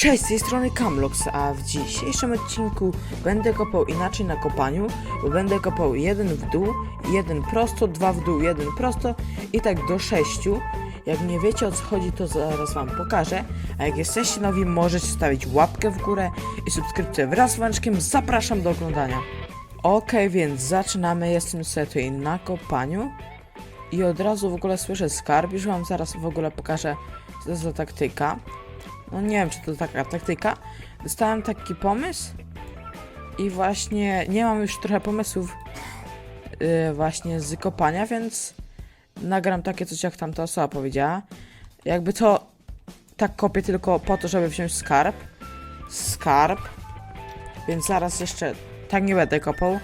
Cześć, z tej strony Camlox, a w dzisiejszym odcinku będę kopał inaczej na kopaniu, bo będę kopał jeden w dół, jeden prosto, dwa w dół, jeden prosto i tak do sześciu. Jak nie wiecie o co chodzi, to zaraz wam pokażę, a jak jesteście nowi, możecie stawić łapkę w górę i subskrypcję wraz z łączkiem. Zapraszam do oglądania. Okej, więc zaczynamy, jestem sobie tutaj na kopaniu i od razu w ogóle słyszę skarb, już wam zaraz w ogóle pokażę, co za taktyka. No nie wiem, czy to taka taktyka. Dostałem taki pomysł i właśnie nie mam już trochę pomysłów yy, właśnie z kopania, więc nagram takie coś, jak tamta osoba powiedziała. Jakby to tak kopię tylko po to, żeby wziąć skarb. Skarb. Więc zaraz jeszcze tak nie będę kopał,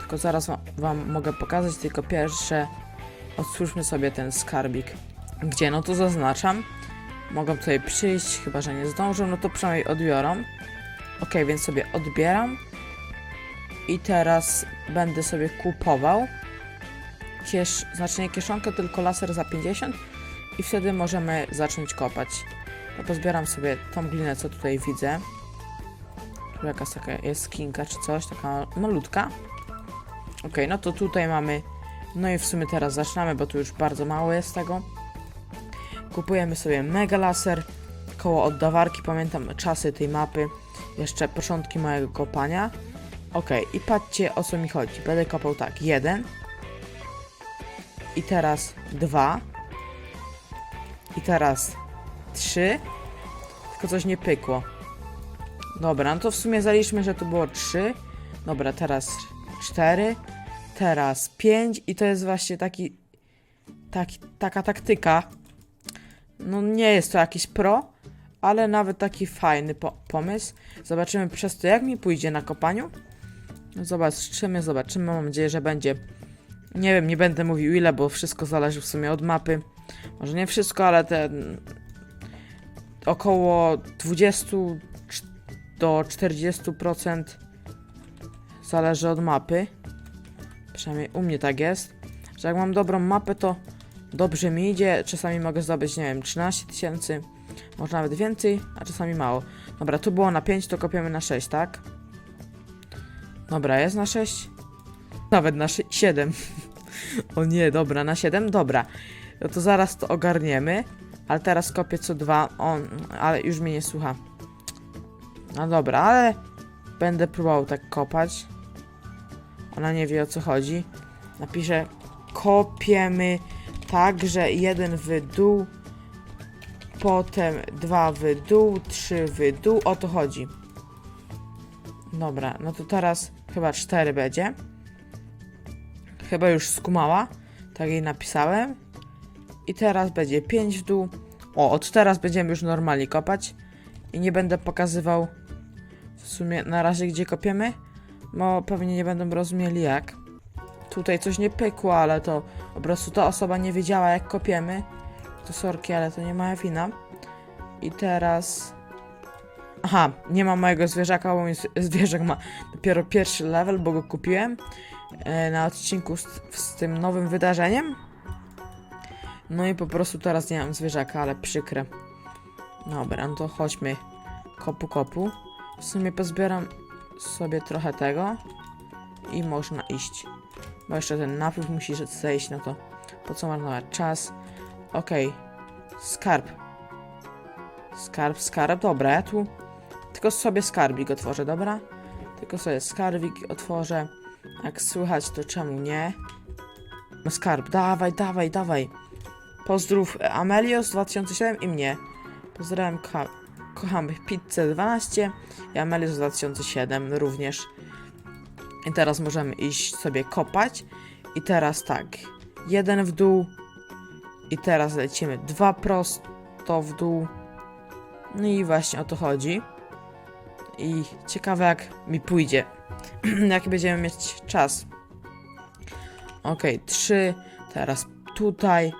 tylko zaraz wam, mogę pokazać, tylko pierwsze otwórzmy sobie ten skarbik. Gdzie? No to zaznaczam. Mogą tutaj przyjść, chyba że nie zdążą, no to przynajmniej odbiorą. Ok, więc sobie odbieram. I teraz będę sobie kupował. Kiesz, znaczy nie kieszonkę, tylko laser za 50. I wtedy możemy zacząć kopać. No pozbieram sobie tą glinę, co tutaj widzę. Tu jakaś taka jest skinka czy coś, taka malutka. Ok, no to tutaj mamy. No i w sumie teraz zaczynamy, bo tu już bardzo mało jest tego. Kupujemy sobie mega laser koło oddawarki. Pamiętam czasy tej mapy, jeszcze początki mojego kopania. Ok, i patrzcie o co mi chodzi. Będę kopał tak, jeden. I teraz dwa. I teraz trzy. Tylko coś nie pykło. Dobra, no to w sumie zaliczmy, że to było trzy. Dobra, teraz cztery. Teraz pięć. I to jest właśnie taki, taki taka taktyka, no nie jest to jakiś pro, ale nawet taki fajny po pomysł. Zobaczymy przez to, jak mi pójdzie na kopaniu. Zobaczymy, zobaczymy. Mam nadzieję, że będzie. Nie wiem, nie będę mówił ile, bo wszystko zależy w sumie od mapy. Może nie wszystko, ale te około 20 do 40% zależy od mapy. Przynajmniej u mnie tak jest. Że jak mam dobrą mapę, to dobrze mi idzie. Czasami mogę zdobyć, nie wiem, 13 tysięcy, może nawet więcej, a czasami mało. Dobra, tu było na 5, to kopiemy na 6, tak? Dobra, jest na 6? Nawet na 7. o nie, dobra, na 7? Dobra. No to zaraz to ogarniemy. Ale teraz kopię co dwa. On, ale już mnie nie słucha. No dobra, ale będę próbował tak kopać. Ona nie wie o co chodzi. Napiszę kopiemy tak, że jeden w dół, potem dwa w dół, trzy w dół, o to chodzi. Dobra, no to teraz chyba cztery będzie. Chyba już skumała, tak jej napisałem. I teraz będzie pięć w dół. O, od teraz będziemy już normalnie kopać. I nie będę pokazywał w sumie na razie gdzie kopiemy, bo pewnie nie będą rozumieli jak tutaj coś nie pykło, ale to po prostu ta osoba nie wiedziała jak kopiemy. To sorki, ale to nie moja wina. I teraz... Aha, nie ma mojego zwierzaka, bo mój zwierzak ma dopiero pierwszy level, bo go kupiłem e, na odcinku z, z tym nowym wydarzeniem. No i po prostu teraz nie mam zwierzaka, ale przykre. Dobra, no to chodźmy kopu kopu. W sumie pozbieram sobie trochę tego i można iść. Bo jeszcze ten napływ musi zejść, no to po co marnować czas? Okej. Skarb. Skarb, skarb, dobra, ja tu tylko sobie skarbik otworzę, dobra? Tylko sobie skarbik otworzę. Jak słychać, to czemu nie? No skarb, dawaj, dawaj, dawaj. Pozdrów Amelios 2007 i mnie. Pozdrawiam, ko kocham pizzę 12 i Amelios 2007 również. I teraz możemy iść sobie kopać. I teraz tak. Jeden w dół. I teraz lecimy dwa prosto w dół. No i właśnie o to chodzi. I ciekawe jak mi pójdzie. jak będziemy mieć czas. Ok, trzy. Teraz tutaj.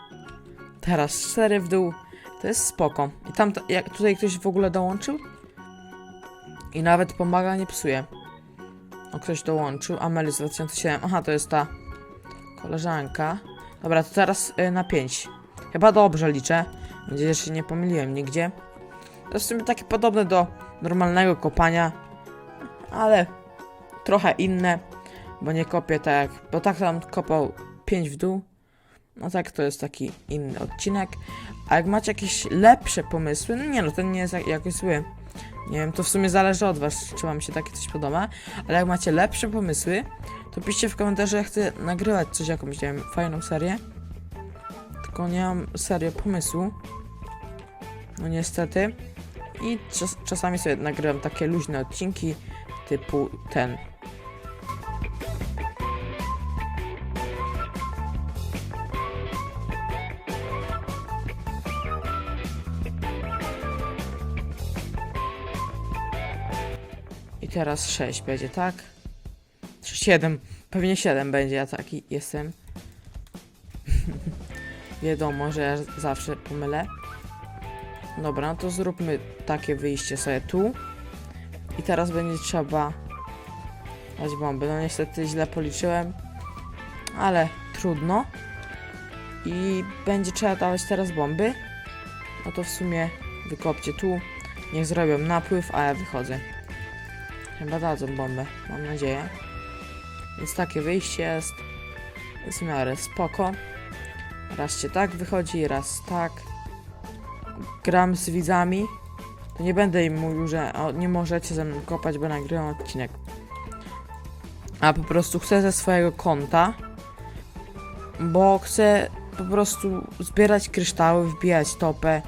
Teraz cztery w dół. To jest spoko. I tam, jak tutaj ktoś w ogóle dołączył? I nawet pomaga, nie psuje. O, ktoś dołączył. Amelis 2007. Aha, to jest ta koleżanka. Dobra, to teraz y, na 5. Chyba dobrze liczę. Mam nadzieję, że się nie pomyliłem nigdzie. To jest w sumie takie podobne do normalnego kopania, ale trochę inne, bo nie kopię tak, bo tak tam kopał 5 w dół. No tak, to jest taki inny odcinek. A jak macie jakieś lepsze pomysły, no nie no, ten nie jest jak- jakoś zły. Nie wiem, to w sumie zależy od was, czy wam się takie coś podoba. Ale jak macie lepsze pomysły, to piszcie w komentarzu, ja chcę nagrywać coś, jakąś, nie wiem, fajną serię. Tylko nie mam serio pomysłu. No niestety. I czas, czasami sobie nagrywam takie luźne odcinki, typu ten. Teraz 6 będzie, tak? 7. Pewnie 7 będzie, ja taki jestem. Wiadomo, że ja zawsze pomylę. Dobra, no to zróbmy takie wyjście sobie tu. I teraz będzie trzeba dać bomby. No niestety źle policzyłem, ale trudno. I będzie trzeba dawać teraz bomby. No to w sumie wykopcie tu. Niech zrobią napływ, a ja wychodzę. Chyba dadzą bombę, mam nadzieję. Więc takie wyjście jest. W miarę spoko. Raz się tak wychodzi, raz tak. Gram z widzami. To nie będę im mówił, że o, nie możecie ze mną kopać, bo nagrywam odcinek. A po prostu chcę ze swojego konta. Bo chcę po prostu zbierać kryształy, wbijać topę.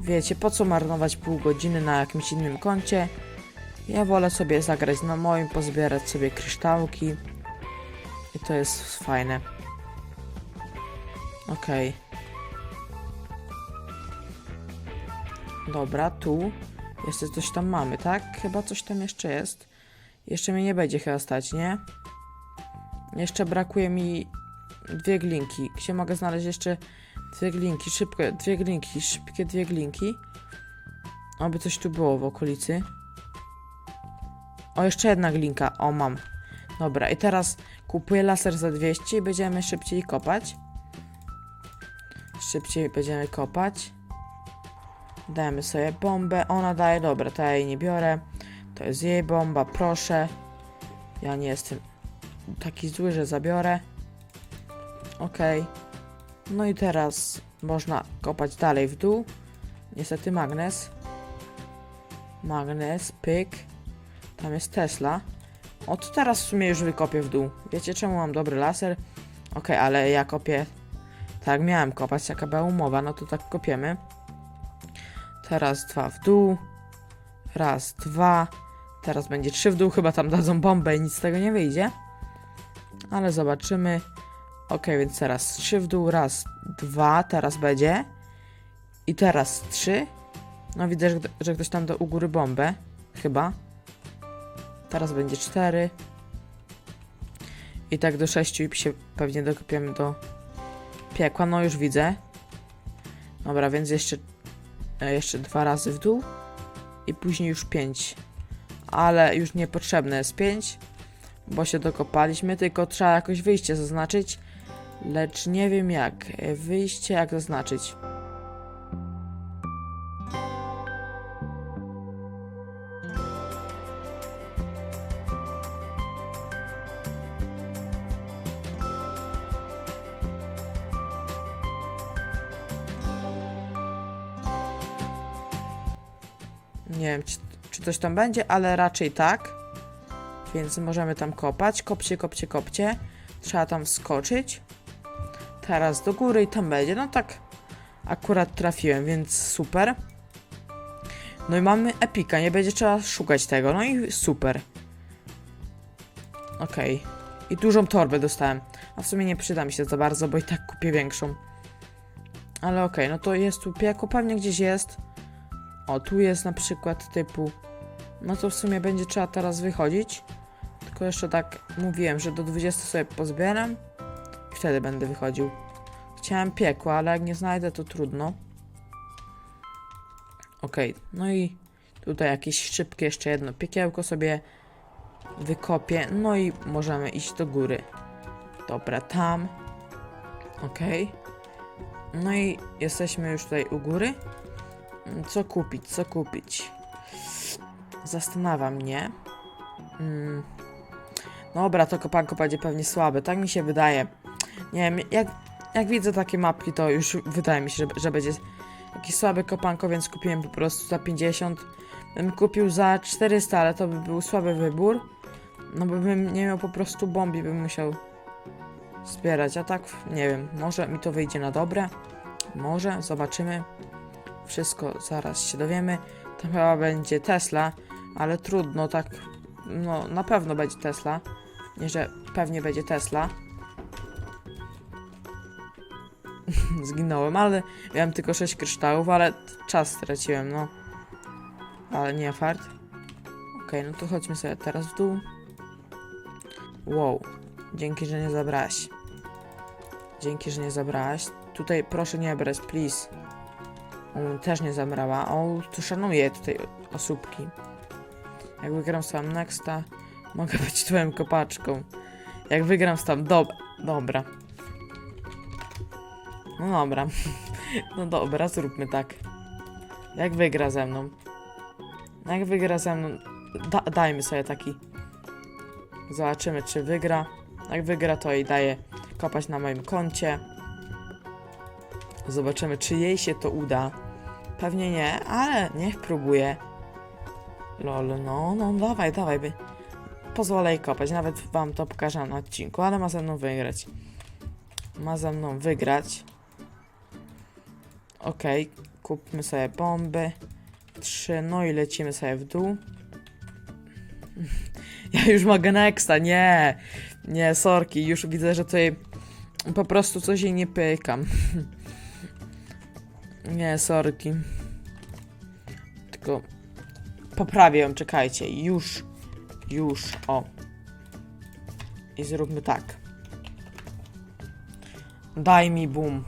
Wiecie, po co marnować pół godziny na jakimś innym koncie? Ja wolę sobie zagrać na moim, pozbierać sobie kryształki. I to jest fajne. Okej. Dobra, tu. Jeszcze coś tam mamy, tak? Chyba coś tam jeszcze jest. Jeszcze mnie nie będzie chyba stać, nie? Jeszcze brakuje mi dwie glinki. Gdzie mogę znaleźć jeszcze dwie glinki? Szybko, dwie glinki, szybkie dwie glinki. Oby coś tu było w okolicy. O, jeszcze jedna glinka. O, mam. Dobra, i teraz kupuję laser za 200 i będziemy szybciej kopać. Szybciej będziemy kopać. Dajemy sobie bombę. Ona daje, dobra, to ja jej nie biorę. To jest jej bomba, proszę. Ja nie jestem taki zły, że zabiorę. Okej. No i teraz można kopać dalej w dół. Niestety magnes. Magnes, pyk. Tam jest Tesla. O, to teraz w sumie już wykopię w dół. Wiecie czemu mam dobry laser? Okej, ale ja kopię... Tak, miałem kopać, jaka była umowa, no to tak kopiemy. Teraz dwa w dół. Raz, dwa. Teraz będzie trzy w dół, chyba tam dadzą bombę i nic z tego nie wyjdzie. Ale zobaczymy. Ok, więc teraz trzy w dół, raz, dwa, teraz będzie. I teraz trzy. No widzę, że, że ktoś tam do u góry bombę. Chyba. Teraz będzie 4. I tak do 6 i się pewnie dokopiemy do piekła. No już widzę. Dobra, więc jeszcze, e, jeszcze dwa razy w dół. I później już 5. Ale już niepotrzebne jest 5. Bo się dokopaliśmy, tylko trzeba jakoś wyjście zaznaczyć. Lecz nie wiem jak. E, Wyjście jak zaznaczyć. Coś tam będzie, ale raczej tak. Więc możemy tam kopać. Kopcie, kopcie, kopcie. Trzeba tam wskoczyć. Teraz do góry i tam będzie. No tak akurat trafiłem, więc super. No i mamy epika, nie będzie trzeba szukać tego. No i super. Okej. I dużą torbę dostałem. A w sumie nie przyda mi się za bardzo, bo i tak kupię większą. Ale okej, no to jest tu piekło, pewnie gdzieś jest. O, tu jest na przykład typu. No to w sumie będzie trzeba teraz wychodzić. Tylko jeszcze tak mówiłem, że do 20 sobie pozbieram i wtedy będę wychodził. Chciałem piekła, ale jak nie znajdę, to trudno. Okej, no i tutaj jakieś szybkie jeszcze jedno piekiełko sobie wykopię. No i możemy iść do góry. Dobra, tam. Okej. No i jesteśmy już tutaj u góry. Co kupić, co kupić? Zastanawia mnie. Mm. Dobra, to kopanko będzie pewnie słabe, tak mi się wydaje. Nie wiem, jak, jak widzę takie mapki, to już wydaje mi się, że, że będzie jakieś słabe kopanko, więc kupiłem po prostu za 50. Bym kupił za 400, ale to by był słaby wybór. No bo bym nie miał po prostu bombi, bym musiał zbierać. A tak, nie wiem, może mi to wyjdzie na dobre. Może, zobaczymy. Wszystko zaraz się dowiemy. Tam chyba będzie Tesla, ale trudno, tak. No, na pewno będzie Tesla. Nie, że pewnie będzie Tesla. Zginąłem, ale miałem tylko 6 kryształów, ale czas straciłem, no. Ale nie fart. Okej, no to chodźmy sobie teraz w dół. Wow, dzięki, że nie zabrałaś. Dzięki, że nie zabrałaś. Tutaj proszę nie brać, please. On też nie zabrała. O, tu szanuję tutaj osóbki. Jak wygram z tam Nexta, mogę być twoją kopaczką. Jak wygram z tam, dob dobra. No dobra. No dobra, zróbmy tak. Jak wygra ze mną? Jak wygra ze mną? Da dajmy sobie taki. Zobaczymy, czy wygra. Jak wygra, to jej daję kopać na moim koncie. Zobaczymy, czy jej się to uda. Pewnie nie, ale niech próbuje. Lol, no, no, dawaj, dawaj, by. Pozwolę jej kopać, nawet wam to pokażę na odcinku, ale ma ze mną wygrać. Ma ze mną wygrać. Okej, kupmy sobie bomby. Trzy, no i lecimy sobie w dół. Ja już mogę nexta, nie! Nie, sorki, już widzę, że tutaj po prostu coś jej nie pykam. nie, sorki. Tylko poprawię ją, czekajcie, już, już, o. I zróbmy tak. Daj mi boom.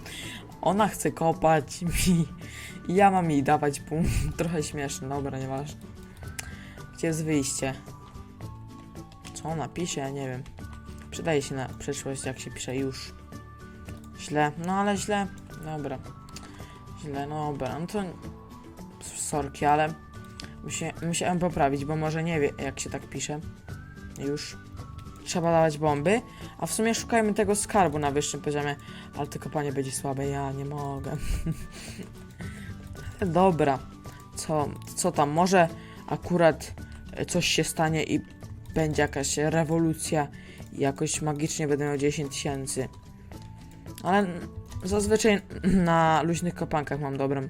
Ona chce kopać mi. Ja mam jej dawać boom. Trochę śmieszne, dobra, nieważne. Gdzie jest wyjście? Co ona pisze? Ja nie wiem. Przydaje się na przyszłość, jak się pisze już. Źle, no ale źle. Dobra. Źle, no dobra. No to sorki, ale musia, musiałem poprawić, bo może nie wie, jak się tak pisze. Już. Trzeba dawać bomby. A w sumie szukajmy tego skarbu na wyższym poziomie. Ale to kopanie będzie słabe, ja nie mogę. Dobra. Co, co tam? Może akurat e, coś się stanie i będzie jakaś rewolucja i jakoś magicznie będę miał 10 tysięcy. Ale zazwyczaj na luźnych kopankach mam dobrą.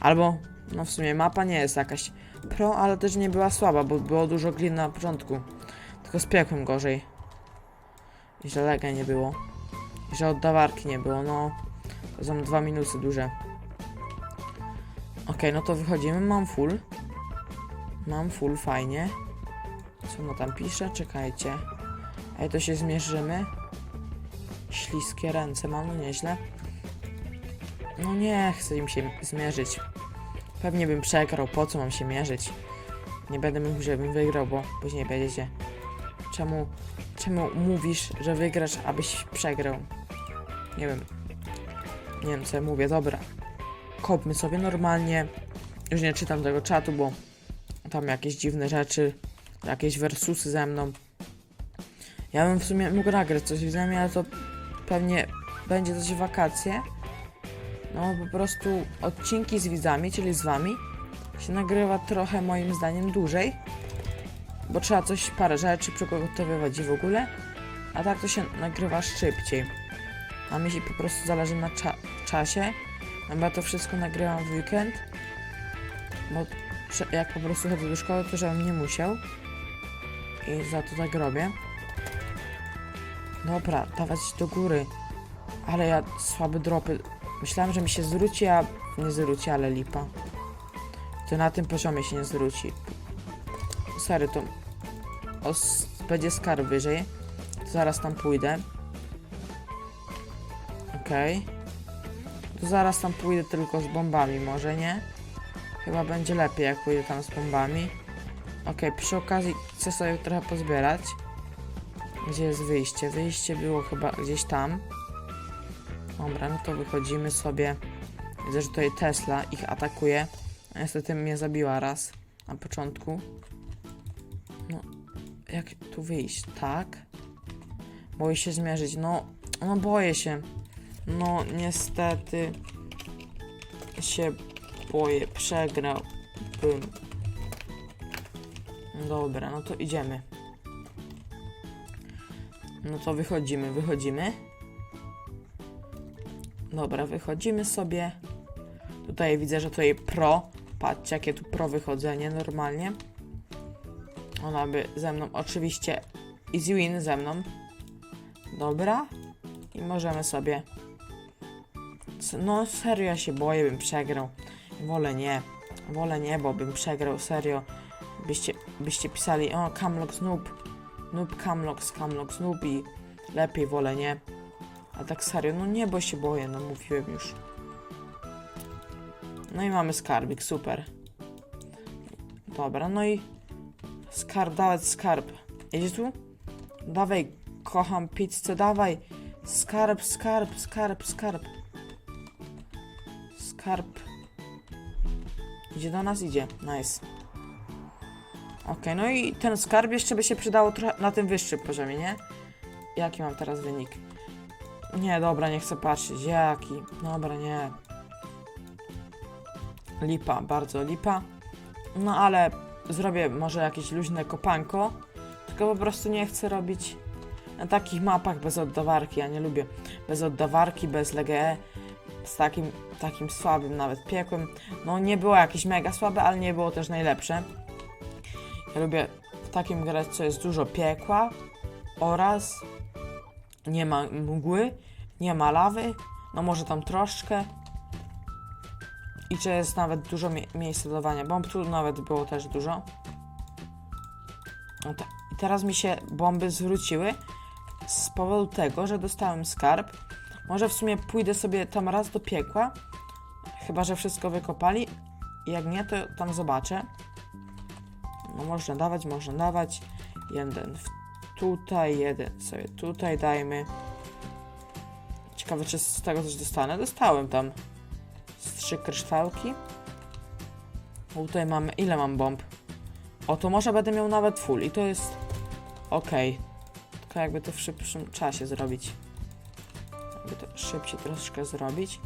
Albo, no w sumie mapa nie jest jakaś pro, ale też nie była słaba, bo było dużo glin na początku. Tylko z piekłem gorzej. I że lega nie było. I że oddawarki nie było, no. To są dwa minusy duże. Okej, no to wychodzimy. Mam full. Mam full, fajnie. Co ona tam pisze? Czekajcie. Ej, to się zmierzymy. Śliskie ręce mam, no nieźle. No nie chcę im się zmierzyć. Pewnie bym przegrał, po co mam się mierzyć? Nie będę mówił, żebym wygrał, bo później będziecie. Czemu, czemu mówisz, że wygrasz, abyś przegrał? Nie wiem. Nie wiem, co ja mówię, dobra. Kopmy sobie normalnie. Już nie czytam tego czatu, bo tam jakieś dziwne rzeczy, jakieś versusy ze mną. Ja bym w sumie mógł nagrać coś z nami, ale to pewnie będzie w wakacje. No po prostu odcinki z widzami, czyli z wami, się nagrywa trochę moim zdaniem dłużej, bo trzeba coś, parę rzeczy przygotowywać i w ogóle, a tak to się nagrywa szybciej. A mi się po prostu zależy na cza czasie, bo ja to wszystko nagrywam w weekend, bo jak po prostu chodzę do szkoły, to żebym nie musiał i za to tak robię. Dobra, dawać do góry. Ale ja słabe dropy. Myślałem, że mi się zwróci, a nie zwróci, ale lipa. To na tym poziomie się nie zwróci. Sery, to os będzie skarb wyżej. To zaraz tam pójdę. Okej. To zaraz tam pójdę tylko z bombami, może nie? Chyba będzie lepiej, jak pójdę tam z bombami. Okej, przy okazji chcę sobie trochę pozbierać. Gdzie jest wyjście? Wyjście było chyba gdzieś tam. Dobra, no to wychodzimy sobie Widzę, że tutaj Tesla ich atakuje. Niestety mnie zabiła raz na początku. No, jak tu wyjść? Tak. Boję się zmierzyć. No, no boję się. No, niestety się boję. Przegrałbym. Dobra, no to idziemy. No to wychodzimy, wychodzimy. Dobra, wychodzimy sobie. Tutaj widzę, że tutaj pro. Patrzcie, jakie tu pro wychodzenie normalnie. Ona by ze mną, oczywiście easy win ze mną. Dobra. I możemy sobie... No serio, ja się boję, bym przegrał. Wolę nie. Wolę nie, bo bym przegrał, serio. Byście, byście pisali, o, Camlox noob. Noob Camlox, Camlox noob i lepiej wolę nie. A tak serio, no nie, bo się boję, no mówiłem już. No i mamy skarbik, super. Dobra, no i skarb, dawać skarb. Idziesz tu? Dawaj, kocham pizzę, dawaj. Skarb, skarb, skarb, skarb. Skarb. Idzie do nas? Idzie. Nice. Okej, no i ten skarb jeszcze by się przydało na tym wyższym poziomie, nie? Jaki mam teraz wynik? Nie, dobra, nie chcę patrzeć. Jaki? Dobra, nie. Lipa, bardzo lipa. No ale zrobię może jakieś luźne kopanko. Tylko po prostu nie chcę robić na takich mapach bez oddawarki. Ja nie lubię bez oddawarki, bez LGE. Z takim, takim słabym nawet piekłem. No nie było jakieś mega słabe, ale nie było też najlepsze. Ja lubię w takim grać, co jest dużo piekła oraz nie ma mgły, nie ma lawy, no może tam troszkę. I czy jest nawet dużo mie miejsca do dawania bomb, tu nawet było też dużo. No ta I teraz mi się bomby zwróciły z powodu tego, że dostałem skarb. Może w sumie pójdę sobie tam raz do piekła, chyba że wszystko wykopali. Jak nie, to tam zobaczę. No można dawać, można dawać. Jeden w tutaj, jeden sobie tutaj dajmy. Ciekawe, czy z tego coś dostanę. Dostałem tam z trzy kryształki. Tutaj mamy, ile mam bomb? O, to może będę miał nawet full i to jest ok. Tylko jakby to w szybszym czasie zrobić. Jakby to szybciej troszkę zrobić.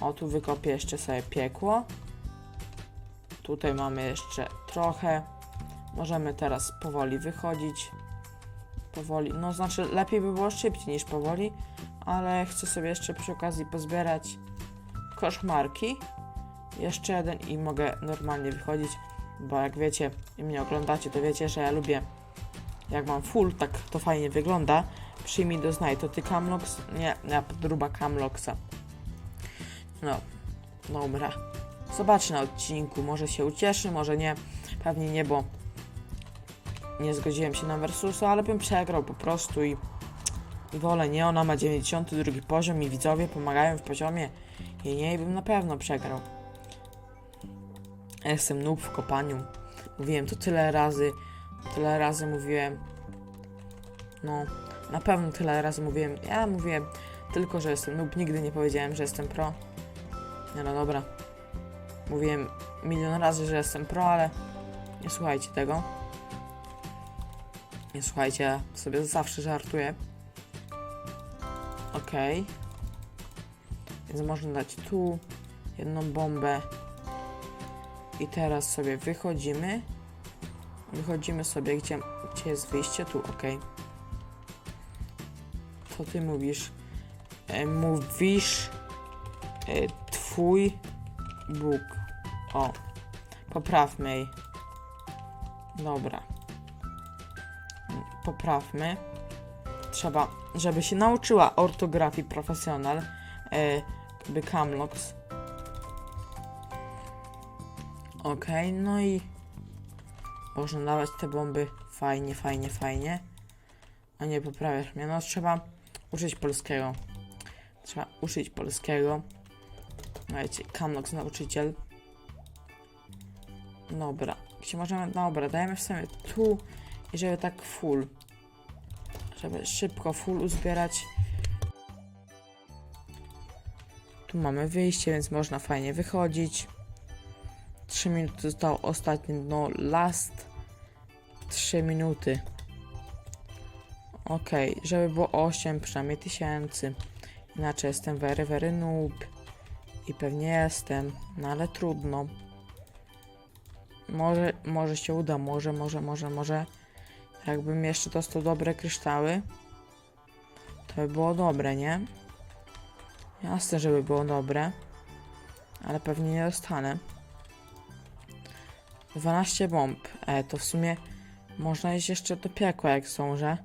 O, tu wykopię jeszcze sobie piekło. Tutaj mamy jeszcze trochę. Możemy teraz powoli wychodzić. Powoli, no znaczy lepiej by było szybciej niż powoli, ale chcę sobie jeszcze przy okazji pozbierać koszmarki. Jeszcze jeden i mogę normalnie wychodzić, bo jak wiecie i mnie oglądacie, to wiecie, że ja lubię jak mam full, tak to fajnie wygląda. Przyjmij do znaj, to ty Camlox? Nie, ja podruba Camloxa. No, dobra. Zobacz na odcinku, może się ucieszy, może nie. Pewnie nie, bo nie zgodziłem się na Versusa, ale bym przegrał po prostu i, wolę nie. Ona ma 92 poziom i widzowie pomagają w poziomie i nie, bym na pewno przegrał. Ja Jestem noob w kopaniu. Mówiłem to tyle razy, tyle razy mówiłem. No, na pewno tyle razy mówiłem. Ja mówiłem tylko, że jestem noob, nigdy nie powiedziałem, że jestem pro. Nie no dobra. Mówiłem milion razy, że jestem pro, ale nie słuchajcie tego. Nie słuchajcie, sobie zawsze żartuję. Okej. Więc można dać tu jedną bombę. I teraz sobie wychodzimy. Wychodzimy sobie, gdzie, gdzie jest wyjście? Tu, okej. Co ty mówisz? E, mówisz e, twój Bóg. O. Poprawmy. Dobra poprawmy. Trzeba, żeby się nauczyła ortografii profesjonal, e, by Camlox. Okej, no i można dawać te bomby fajnie, fajnie, fajnie. A nie poprawiasz mnie. No trzeba uczyć polskiego. Trzeba uczyć polskiego. Wiecie, Camlox nauczyciel. Dobra, gdzie możemy, dobra, dajemy w tu żeby tak full. Żeby szybko full uzbierać. Tu mamy wyjście, więc można fajnie wychodzić. 3 minuty zostało ostatnie, no last 3 minuty. Okej, żeby było 8 przynajmniej tysięcy. Inaczej jestem very, very noob. I pewnie jestem, no ale trudno. Może, może się uda, może, może, może, może. Jakbym jeszcze dostał dobre kryształy, to by było dobre, nie? Jasne, żeby było dobre. Ale pewnie nie dostanę. 12 bomb. E, to w sumie można iść jeszcze do piekła, jak zdążę.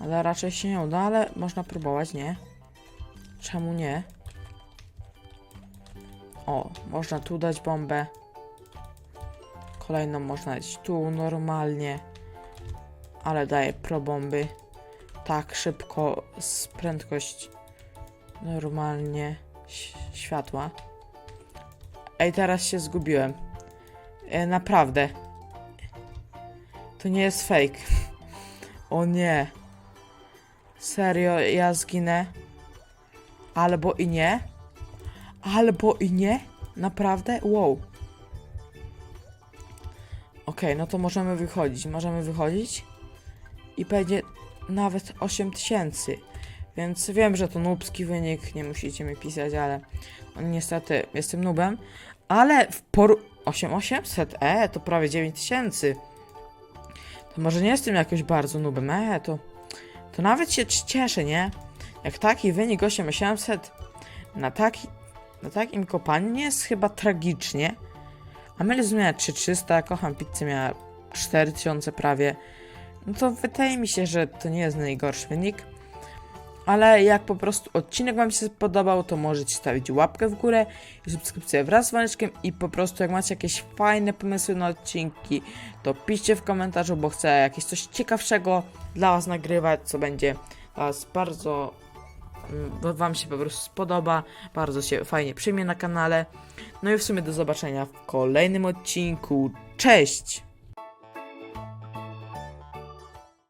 Ale raczej się nie uda, ale można próbować, nie? Czemu nie? O, można tu dać bombę. Kolejną można dać tu normalnie. Ale daję pro bomby. Tak szybko, z prędkość normalnie światła. Ej, teraz się zgubiłem. E, naprawdę. To nie jest fake. O nie. Serio, ja zginę. Albo i nie. Albo i nie. Naprawdę? Wow. Okej, no to możemy wychodzić. Możemy wychodzić. I będzie nawet 8000. Więc wiem, że to nubski wynik. Nie musicie mi pisać, ale no, niestety jestem nubem. Ale w poru... 8800? E, to prawie 9000. To może nie jestem jakoś bardzo nubem. E, to... To nawet się cieszę, nie? Jak taki wynik 8800 na, taki, na takim kopaniu jest chyba tragicznie. A Melius miała 3300, kocham pizzę miała 4000 prawie. No to wydaje mi się, że to nie jest najgorszy wynik. Ale jak po prostu odcinek Wam się spodobał, to możecie stawić łapkę w górę i subskrypcję wraz z dzwoneczkiem i po prostu jak macie jakieś fajne pomysły na odcinki, to piszcie w komentarzu, bo chcę jakieś coś ciekawszego dla Was nagrywać, co będzie dla Was bardzo mm, Wam się po prostu spodoba, bardzo się fajnie przyjmie na kanale. No i w sumie do zobaczenia w kolejnym odcinku. Cześć!